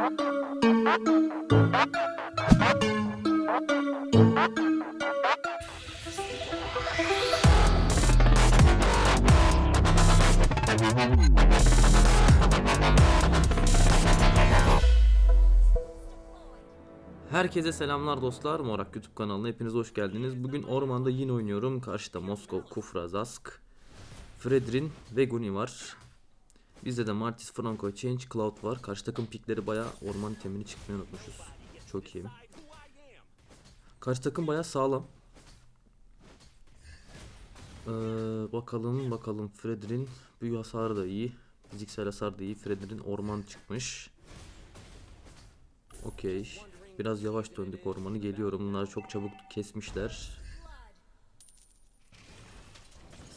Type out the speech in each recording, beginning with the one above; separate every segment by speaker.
Speaker 1: Herkese selamlar dostlar. Morak YouTube kanalına hepiniz hoş geldiniz. Bugün ormanda yine oynuyorum. Karşıda Moskov, Kufra, Zask, Fredrin ve Guni var. Bizde de Martis, Franco, Change, Cloud var. Karşı takım pikleri baya orman temini çıkmayı unutmuşuz. Çok iyi. Karşı takım baya sağlam. Ee, bakalım bakalım Fredrin büyü hasarı da iyi. Fiziksel hasar da iyi. Fredrin orman çıkmış. Okey. Biraz yavaş döndük ormanı. Geliyorum. Bunlar çok çabuk kesmişler.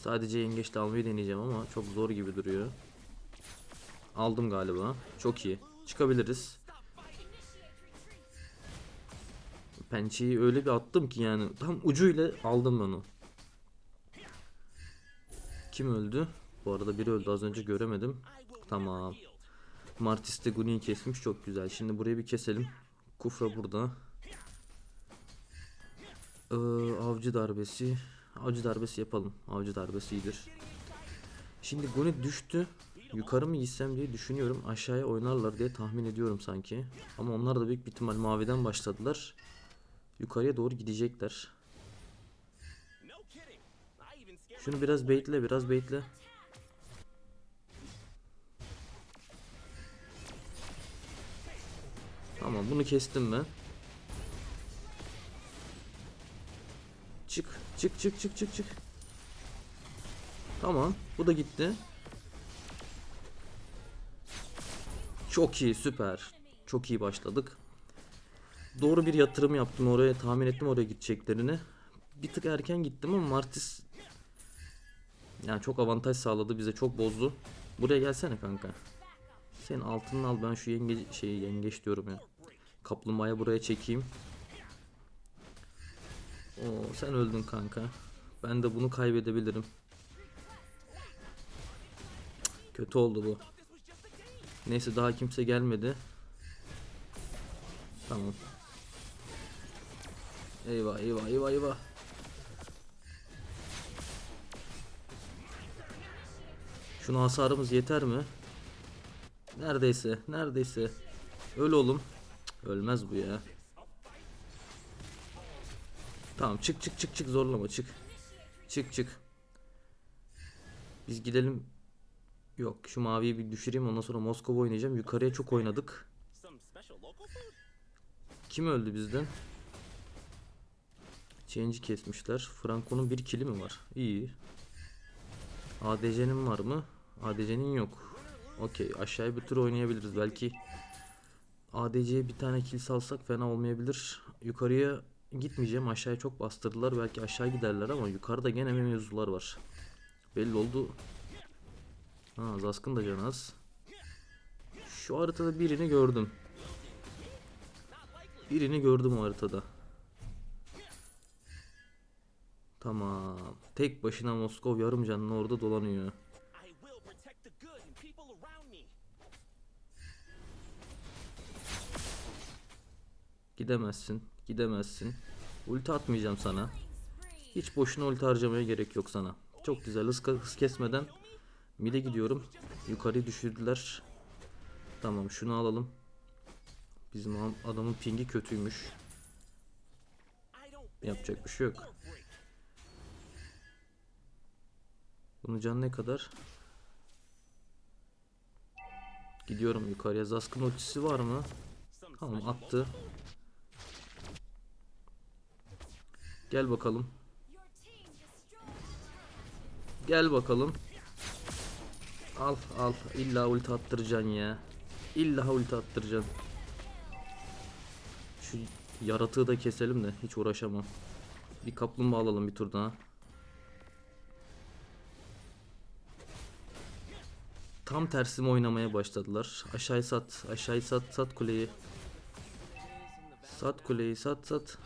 Speaker 1: Sadece yengeçle almayı deneyeceğim ama çok zor gibi duruyor. Aldım galiba. Çok iyi. Çıkabiliriz. Pençeyi öyle bir attım ki yani tam ucuyla aldım onu. Kim öldü? Bu arada biri öldü az önce göremedim. Tamam. Martis de Guni'yi kesmiş çok güzel. Şimdi burayı bir keselim. Kufra burada. Ee, avcı darbesi. Avcı darbesi yapalım. Avcı darbesi iyidir. Şimdi Guni düştü. Yukarı mı gitsem diye düşünüyorum. Aşağıya oynarlar diye tahmin ediyorum sanki. Ama onlar da büyük bir ihtimal maviden başladılar. Yukarıya doğru gidecekler. Şunu biraz baitle, biraz baitle. Tamam bunu kestim ben. Çık çık çık çık çık çık. Tamam bu da gitti. Çok iyi süper. Çok iyi başladık. Doğru bir yatırım yaptım oraya tahmin ettim oraya gideceklerini. Bir tık erken gittim ama Martis yani çok avantaj sağladı bize çok bozdu. Buraya gelsene kanka. Sen altını al ben şu yenge şeyi yengeç diyorum ya. Kaplumbağayı buraya çekeyim. Oo sen öldün kanka. Ben de bunu kaybedebilirim. Kötü oldu bu. Neyse daha kimse gelmedi. Tamam. Eyvah eyvah eyvah eyvah. Şuna hasarımız yeter mi? Neredeyse, neredeyse. Öl oğlum. Cık, Ölmez bu ya. Tamam çık çık çık çık zorlama çık. Çık çık. Biz gidelim. Yok şu maviyi bir düşüreyim ondan sonra Moskova oynayacağım. Yukarıya çok oynadık. Kim öldü bizden? Change'i kesmişler. Franco'nun bir kili mi var? İyi. ADC'nin var mı? ADC'nin yok. Okey aşağıya bir tur oynayabiliriz belki. ADC'ye bir tane kill salsak fena olmayabilir. Yukarıya gitmeyeceğim aşağıya çok bastırdılar belki aşağı giderler ama yukarıda gene mevzular var. Belli oldu. Ha Zask'ın da canı az. Şu haritada birini gördüm. Birini gördüm o haritada. Tamam. Tek başına Moskov yarım canlı orada dolanıyor. Gidemezsin. Gidemezsin. Ulti atmayacağım sana. Hiç boşuna ulti harcamaya gerek yok sana. Çok güzel hız, hız kesmeden mide gidiyorum. Yukarı düşürdüler. Tamam şunu alalım. Bizim adam- adamın pingi kötüymüş. Yapacak bir şey yok. Bunun canı ne kadar? Gidiyorum yukarıya. Zask'ın ultisi var mı? Tamam attı. Gel bakalım. Gel bakalım. Al al. İlla ulti attıracaksın ya. İlla ulti attıracaksın. Şu yaratığı da keselim de hiç uğraşamam. Bir kaplumbağa alalım bir tur daha. Tam tersime oynamaya başladılar. Aşağıya sat, aşağıya sat, sat kuleyi. Sat kuleyi, sat sat.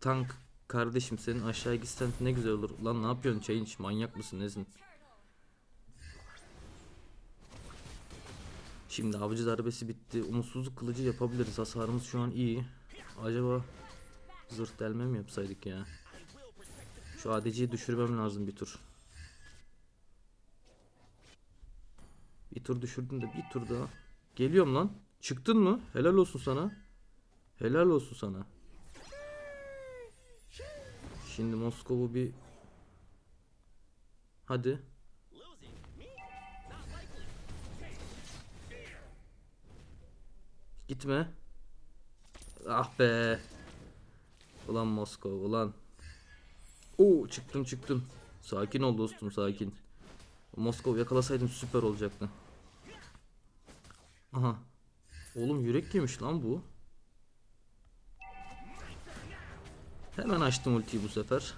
Speaker 1: Tank kardeşim senin aşağıya gitsen ne güzel olur. Lan ne yapıyorsun Change? Manyak mısın nesin? Şimdi avcı darbesi bitti. Umutsuzluk kılıcı yapabiliriz. Hasarımız şu an iyi. Acaba zırh delme mi yapsaydık ya? Şu ADC'yi düşürmem lazım bir tur. Bir tur düşürdüm de bir tur daha. Geliyorum lan. Çıktın mı? Helal olsun sana. Helal olsun sana. Şimdi Moskova'u bir Hadi. Gitme. Ah be. Ulan Moskova ulan. Oo çıktım çıktım. Sakin ol dostum sakin. Moskova yakalasaydım süper olacaktı. Aha. Oğlum yürek yemiş lan bu. Hemen açtım ultiyi bu sefer.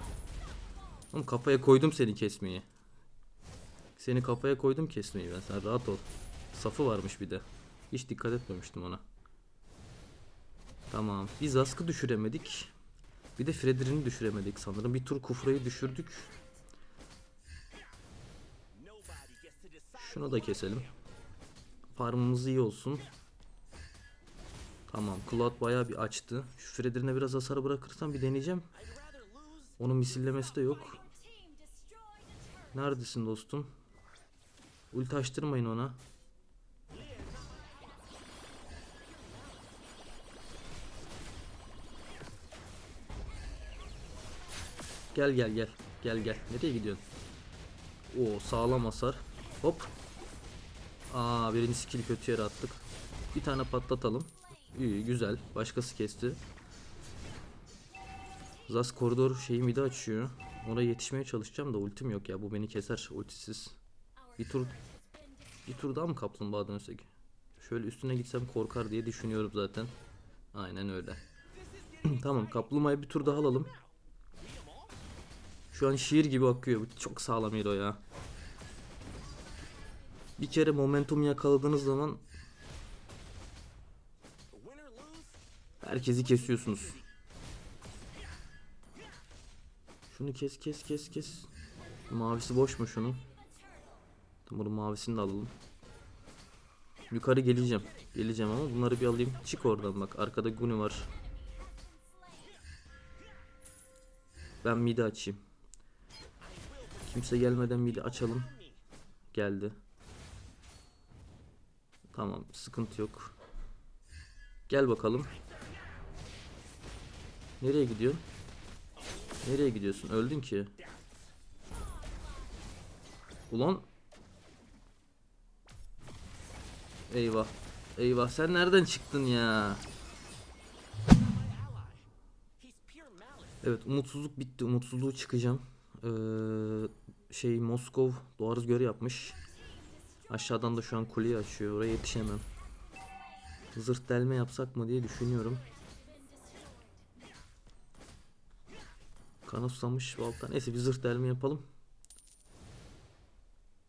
Speaker 1: Oğlum kafaya koydum seni kesmeyi. Seni kafaya koydum kesmeyi ben sen rahat ol. Safı varmış bir de. Hiç dikkat etmemiştim ona. Tamam. Biz askı düşüremedik. Bir de Fredrin'i düşüremedik sanırım. Bir tur Kufra'yı düşürdük. Şunu da keselim. Farmımız iyi olsun. Tamam. Cloud bayağı bir açtı. Şu Fredrin'e biraz hasar bırakırsam bir deneyeceğim. Onun misillemesi de yok. Neredesin dostum? Ulti açtırmayın ona. Gel gel gel. Gel gel. Nereye gidiyorsun? Oo sağlam hasar. Hop. Aa birinci skill kötü yere attık. Bir tane patlatalım. İyi güzel. Başkası kesti. Zas koridor şeyi midi açıyor. Oraya yetişmeye çalışacağım da ultim yok ya. Bu beni keser ultisiz. Bir tur bir tur daha mı kaplumbağa dönsek? Şöyle üstüne gitsem korkar diye düşünüyorum zaten. Aynen öyle. tamam kaplumbağayı bir tur daha alalım. Şu an şiir gibi akıyor. Çok sağlam hero ya. Bir kere momentum yakaladığınız zaman. Herkesi kesiyorsunuz. Şunu kes kes kes kes. Mavisi boş mu şunun? Tamam mavisini de alalım. Yukarı geleceğim. Geleceğim ama bunları bir alayım. Çık oradan bak. Arkada Guni var. Ben midi açayım. Kimse gelmeden midi açalım. Geldi. Tamam sıkıntı yok. Gel bakalım. Nereye gidiyorsun? Nereye gidiyorsun? Öldün ki. Ulan. Eyvah. Eyvah sen nereden çıktın ya? Evet umutsuzluk bitti. Umutsuzluğu çıkacağım. Ee, şey Moskov doğarız göre yapmış. Aşağıdan da şu an kuleyi açıyor. Oraya yetişemem. Zırt delme yapsak mı diye düşünüyorum. Kan susamış balta. Neyse bir zırt delme yapalım.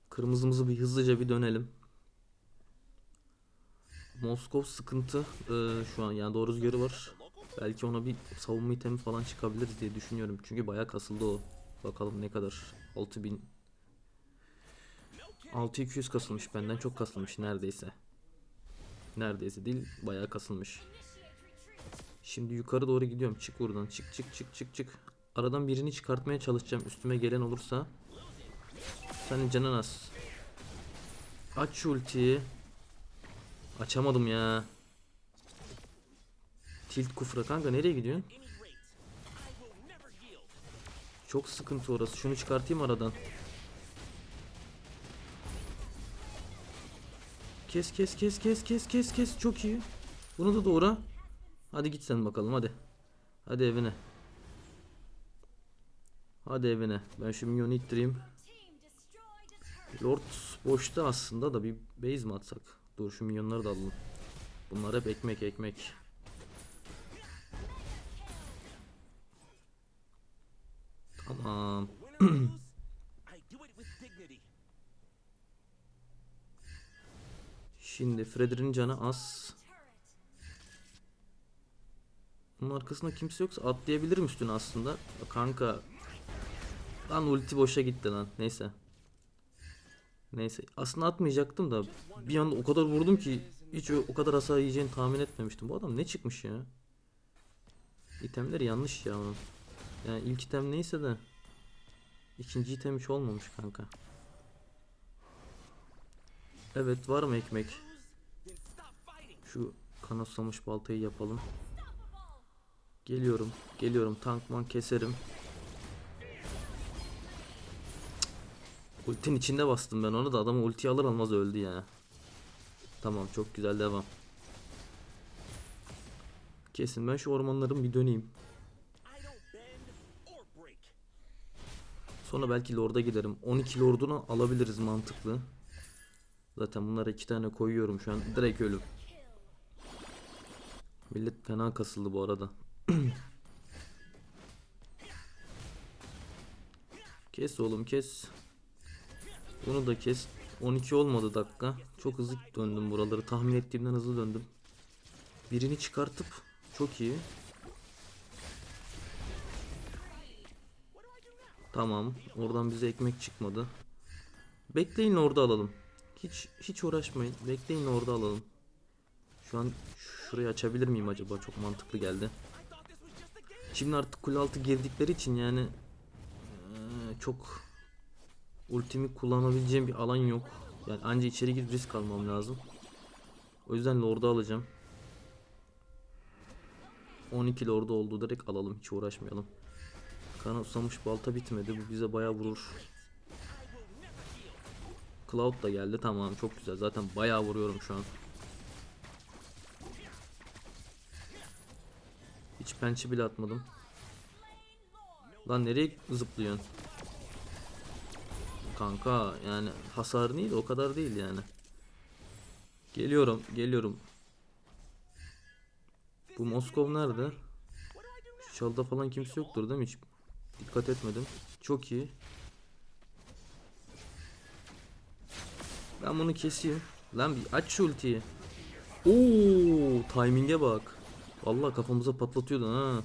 Speaker 1: Kırmızımızı bir hızlıca bir dönelim. Moskov sıkıntı ee, şu an yani doğru rüzgarı var. Belki ona bir savunma itemi falan çıkabilir diye düşünüyorum. Çünkü bayağı kasıldı o. Bakalım ne kadar. 6000 6200 kasılmış benden çok kasılmış neredeyse. Neredeyse değil bayağı kasılmış. Şimdi yukarı doğru gidiyorum. Çık buradan. Çık çık çık çık çık. Aradan birini çıkartmaya çalışacağım. Üstüme gelen olursa. Senin canın az. Aç ultiyi. Açamadım ya. Tilt kufra kanka nereye gidiyorsun? Çok sıkıntı orası. Şunu çıkartayım aradan. Kes kes kes kes kes kes kes. Çok iyi. Bunu da doğra. Hadi git sen bakalım hadi. Hadi evine. Hadi evine. Ben şu minyonu ittireyim. Lord boşta aslında da bir base mi atsak? Dur şu minyonları da alalım. Bunlar hep ekmek ekmek. Tamam. Şimdi Fredrin'in canı az. Bunun arkasında kimse yoksa atlayabilirim üstüne aslında. Kanka. Lan ulti boşa gitti lan. Neyse. Neyse aslında atmayacaktım da bir anda o kadar vurdum ki hiç o kadar hasar yiyeceğini tahmin etmemiştim. Bu adam ne çıkmış ya? İtemleri yanlış ya onun. Yani ilk item neyse de ikinci item hiç olmamış kanka. Evet var mı ekmek? Şu kanatlamış baltayı yapalım. Geliyorum, geliyorum. Tankman keserim. Cık. Ultinin içinde bastım ben onu da adamı ulti alır almaz öldü ya. Tamam çok güzel devam. Kesin ben şu ormanların bir döneyim. Sonra belki lorda giderim. 12 lordunu alabiliriz mantıklı. Zaten bunlara iki tane koyuyorum şu an. Direkt ölüm. Millet fena kasıldı bu arada. kes oğlum kes. Bunu da kes. 12 olmadı dakika. Çok hızlı döndüm buraları. Tahmin ettiğimden hızlı döndüm. Birini çıkartıp çok iyi. Tamam. Oradan bize ekmek çıkmadı. Bekleyin orada alalım. Hiç hiç uğraşmayın. Bekleyin orada alalım. Şu an şurayı açabilir miyim acaba? Çok mantıklı geldi. Şimdi artık kule altı girdikleri için yani çok ultimi kullanabileceğim bir alan yok. Yani anca içeri girip risk almam lazım. O yüzden lord'u alacağım. 12 lord'u oldu direkt alalım hiç uğraşmayalım. Kana usamış balta bitmedi bu bize bayağı vurur. Cloud da geldi tamam çok güzel zaten bayağı vuruyorum şu an. Hiç pençe bile atmadım. Lan nereye zıplıyorsun? Kanka yani hasar değil o kadar değil yani. Geliyorum geliyorum. Bu Moskov nerede? Şu çalda falan kimse yoktur değil mi hiç? Dikkat etmedim. Çok iyi. Ben bunu keseyim. Lan bir aç şu ultiyi. Oo, timing'e bak. Vallahi kafamıza patlatıyordu ha.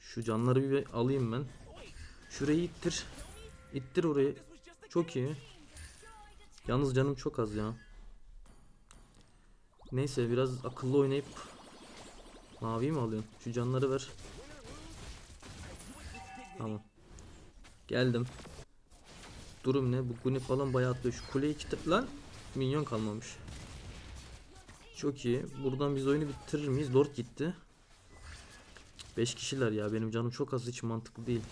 Speaker 1: Şu canları bir alayım ben. Şurayı ittir. İttir orayı. Çok iyi. Yalnız canım çok az ya. Neyse biraz akıllı oynayıp Mavi mi alıyorsun? Şu canları ver. Tamam. Geldim. Durum ne? Bu Guni falan bayağı atlıyor. Şu kuleyi kitap lan. Minyon kalmamış. Çok iyi. Buradan biz oyunu bitirir miyiz? Lord gitti. 5 kişiler ya. Benim canım çok az. Hiç mantıklı değil.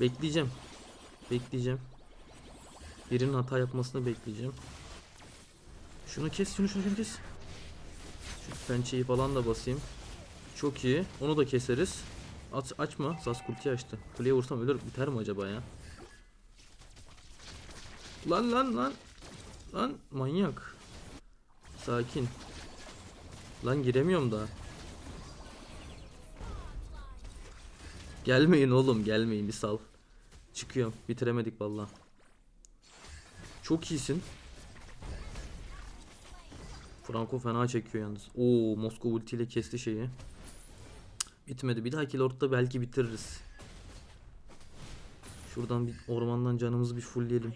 Speaker 1: Bekleyeceğim. Bekleyeceğim. Birinin hata yapmasını bekleyeceğim. Şunu kes, şunu şunu kes. Şu pençeyi falan da basayım. Çok iyi. Onu da keseriz. Aç, açma. Saskulti açtı. Kuleye vursam ölür biter mi acaba ya? Lan lan lan. Lan manyak. Sakin. Lan giremiyorum daha. Gelmeyin oğlum gelmeyin bir sal. Çıkıyorum. Bitiremedik vallahi. Çok iyisin. Franco fena çekiyor yalnız. Oo Moskova ultiyle kesti şeyi. Bitmedi. Bir dahaki Lord'da belki bitiririz. Şuradan bir ormandan canımızı bir fullleyelim.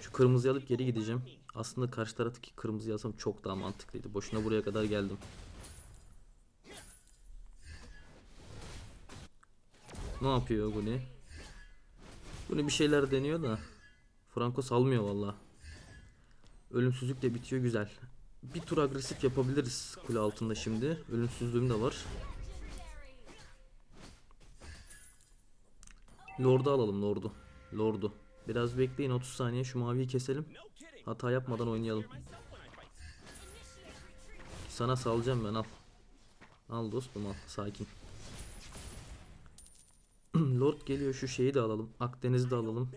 Speaker 1: Şu kırmızıyı alıp geri gideceğim. Aslında karşı taraftaki kırmızıyı alsam çok daha mantıklıydı. Boşuna buraya kadar geldim. Ne yapıyor Guni? Guni bir şeyler deniyor da. Franco salmıyor valla. Ölümsüzlük de bitiyor güzel. Bir tur agresif yapabiliriz kule altında şimdi. Ölümsüzlüğüm de var. Lord'u alalım Lord'u. Lord'u. Biraz bekleyin 30 saniye şu maviyi keselim. Hata yapmadan oynayalım. Sana salacağım ben al. Al dostum al sakin. Lord geliyor şu şeyi de alalım. Akdeniz'i de alalım.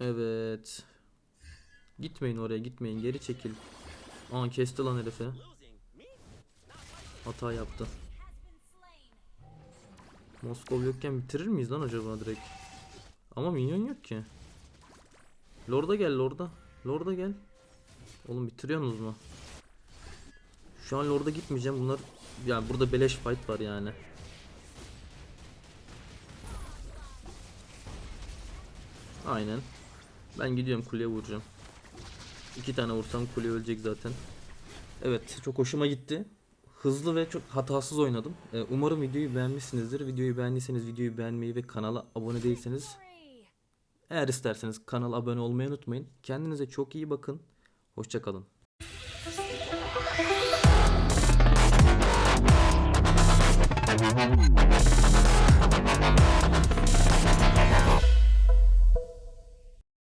Speaker 1: Evet. Gitmeyin oraya gitmeyin geri çekil. Aa kesti lan herife. Hata yaptı. Moskov yokken bitirir miyiz lan acaba direkt? Ama minyon yok ki. Lord'a gel Lord'a. Lord'a gel. Oğlum bitiriyorsunuz mu? Şu an Lord'a gitmeyeceğim. Bunlar yani burada beleş fight var yani. Aynen. Ben gidiyorum kuleye vuracağım. İki tane vursam kule ölecek zaten. Evet çok hoşuma gitti hızlı ve çok hatasız oynadım. Ee, umarım videoyu beğenmişsinizdir. Videoyu beğendiyseniz videoyu beğenmeyi ve kanala abone değilseniz eğer isterseniz kanala abone olmayı unutmayın. Kendinize çok iyi bakın. Hoşçakalın.
Speaker 2: Thank